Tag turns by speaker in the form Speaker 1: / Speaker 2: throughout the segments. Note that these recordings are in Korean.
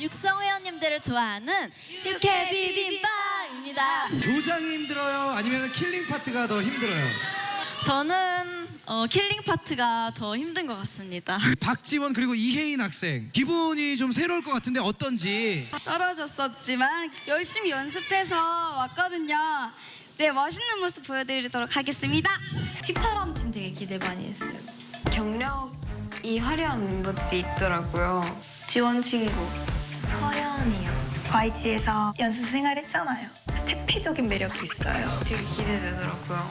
Speaker 1: 육성 회원님들을 좋아하는 육회 비빔밥입니다.
Speaker 2: 조장이 힘들어요? 아니면 킬링 파트가 더 힘들어요?
Speaker 1: 저는 어, 킬링 파트가 더 힘든 것 같습니다.
Speaker 2: 박지원 그리고 이혜인 학생 기분이 좀 새로울 것 같은데 어떤지
Speaker 3: 떨어졌었지만 열심히 연습해서 왔거든요. 네, 멋있는 모습 보여드리도록 하겠습니다.
Speaker 4: 피파람 팀 되게 기대 많이 했어요. 경력이 화려한 멤버들이 있더라고요. 지원 친구 서연이요. YG에서 연습 생활했잖아요. 태폐적인 매력이 있어요. 되게 기대되더라고요.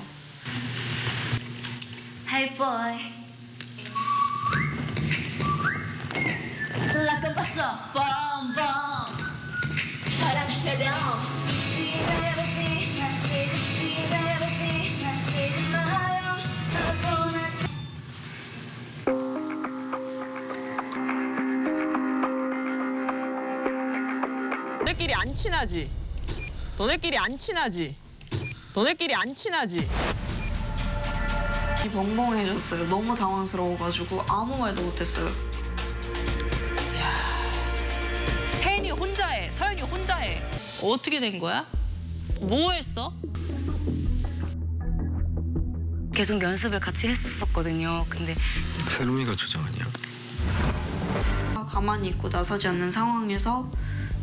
Speaker 1: Hey boy. 락은 봤어. bomb 바람처럼.
Speaker 5: 안 친하지? 너네끼리 안 친하지? 너네끼리 안 친하지?
Speaker 4: 멍멍해졌어요. 너무 당황스러워가지고 아무 말도 못했어요.
Speaker 6: 혜인이 혼자 해, 서연이 혼자 해. 어떻게 된 거야? 뭐 했어?
Speaker 4: 계속 연습을 같이 했었거든요. 근데
Speaker 7: 세롬이가 조장 아니야?
Speaker 4: 가만히 있고 나서지 않는 상황에서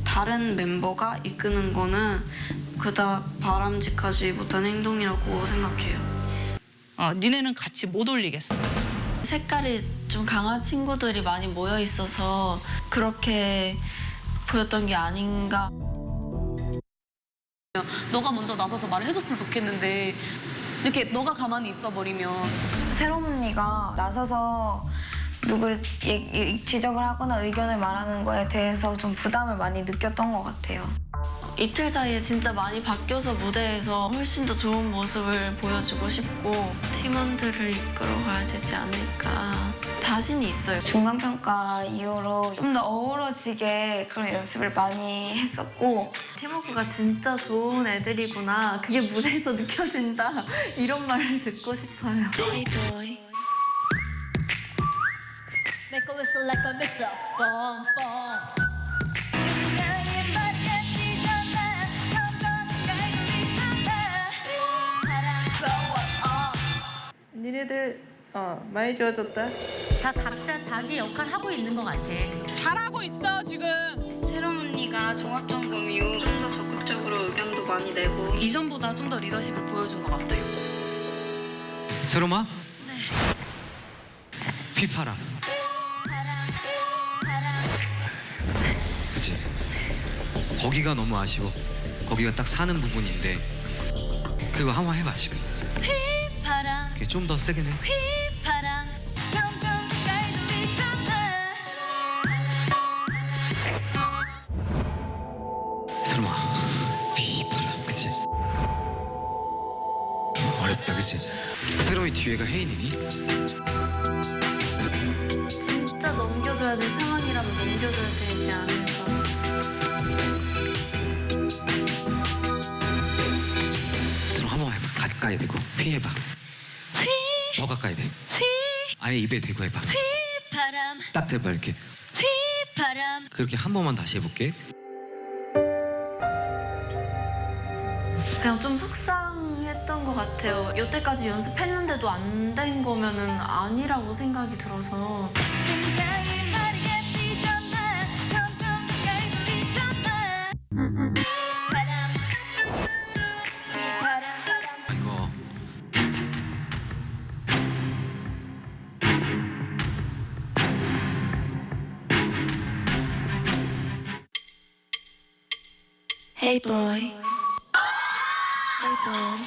Speaker 4: 다른 멤버가 이끄는 거는 그닥 바람직하지 못한 행동이라고 생각해요.
Speaker 6: 어, 니네는 같이 못 올리겠어.
Speaker 8: 색깔이 좀 강한 친구들이 많이 모여 있어서 그렇게 보였던 게 아닌가. 너가 먼저 나서서 말을 해줬으면 좋겠는데 이렇게 너가 가만히 있어버리면
Speaker 4: 새롬 언니가 나서서 누구를 얘- 얘- 지적을 하거나 의견을 말하는 거에 대해서 좀 부담을 많이 느꼈던 것 같아요.
Speaker 8: 이틀 사이에 진짜 많이 바뀌어서 무대에서 훨씬 더 좋은 모습을 보여주고 싶고 팀원들을 이끌어가야 되지 않을까 자신이 있어요.
Speaker 4: 중간 평가 이후로 좀 더 어우러지게 그런 연습을 많이 했었고
Speaker 8: 팀워크가 진짜 좋은 애들이구나 그게 무대에서 느껴진다 이런 말을 듣고 싶어요.
Speaker 1: Like a missile. Bomb bomb.
Speaker 9: 니네들 어, 많이 좋아졌다.
Speaker 1: 다 각자 자기 역할 하고 있는 것 같아.
Speaker 5: 잘하고 있어 지금.
Speaker 4: 새롬 언니가 종합점검 이후 좀 더 적극적으로 의견도 많이 내고
Speaker 8: 이전보다 좀 더 리더십을 보여준 것 같아요.
Speaker 7: 세롬아? 네. 휘파람. 그치. 거기가 너무 아쉬워. 거기가 딱 사는 부분인데 그거 한번 해봐 지금.
Speaker 1: 바람,
Speaker 7: 그게 좀 더 세게 내.
Speaker 1: 바람. 점점 들리잖아.
Speaker 7: 세롬아. 휘파람. 그치. 어렵다 그치. 세롬이 뒤에가 혜인이니?
Speaker 8: 진짜 넘겨줘야 될 상황이라면 넘겨줘야 되지 않을까.
Speaker 7: 세롬 한번 해봐. 가까이 대고 휘 해봐. 휘. 더 가까이 대.
Speaker 1: 휘,
Speaker 7: 아예 입에 대고 해봐.
Speaker 1: 휘, 바람,
Speaker 7: 딱 대봐 이렇게.
Speaker 1: 휘, 바람.
Speaker 7: 그렇게 한 번만 다시 해볼게.
Speaker 8: 그냥 좀 속상 했던 것 같아요. 여태까지 연습했는데도 안 된 거면은 아니라고 생각이 들어서
Speaker 7: 이거
Speaker 8: Hey boy.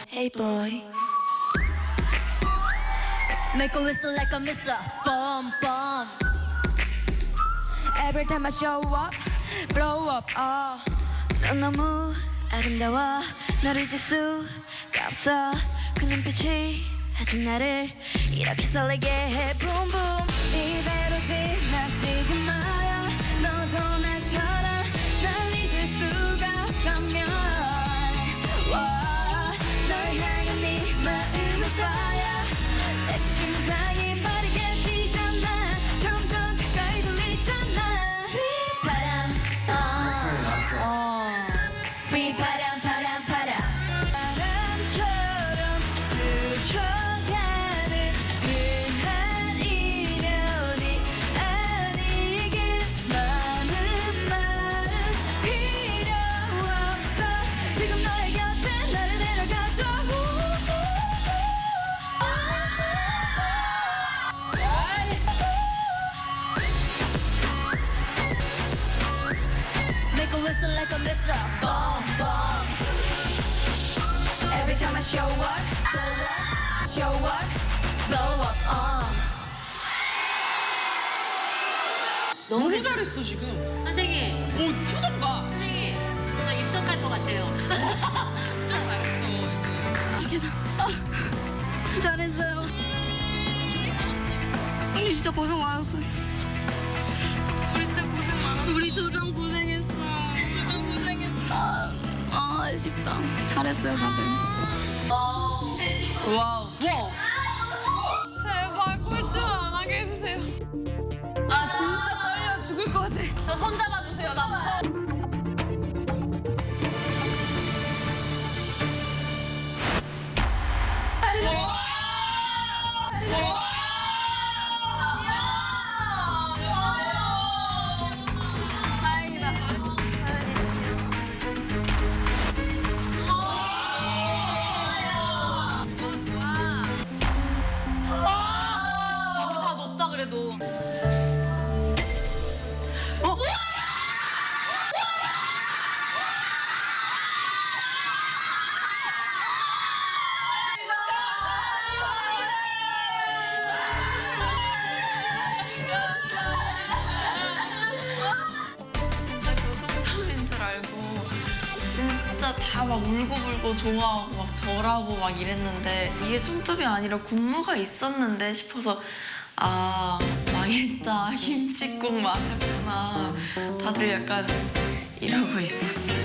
Speaker 8: Hey boy.
Speaker 1: Make a whistle like a missile. Bomb, bomb.
Speaker 4: Every time I show up, blow up. 어. 넌 너무 아름다워. 너를 잊을 수가 없어. 그 눈빛이 아직 나를 이렇게 설레게 해. Boom boom. 이대로 지나치지 Show up, show up, show up, blow up, uh.
Speaker 5: 너무 잘했어 지금.
Speaker 8: 선생님,
Speaker 5: 오 표정 봐.
Speaker 8: 선생님, 저 입덕할 것 같아요.
Speaker 5: 진짜 잘했어.
Speaker 1: 잘했어요.
Speaker 3: 언니 진짜 고생 많았어요. 우리 진짜 고생 많았어.
Speaker 1: 우리 조정 고생했어. 조정 고생했어.
Speaker 3: 아 아쉽다. 잘했어요 다들.
Speaker 5: 와우.
Speaker 8: 다 막 울고불고 좋아하고 막 절하고 막 이랬는데 이게 총점이 아니라 군무가 있었는데 싶어서 아 망했다 김치국 마셨구나 다들 약간 이러고 있었어요.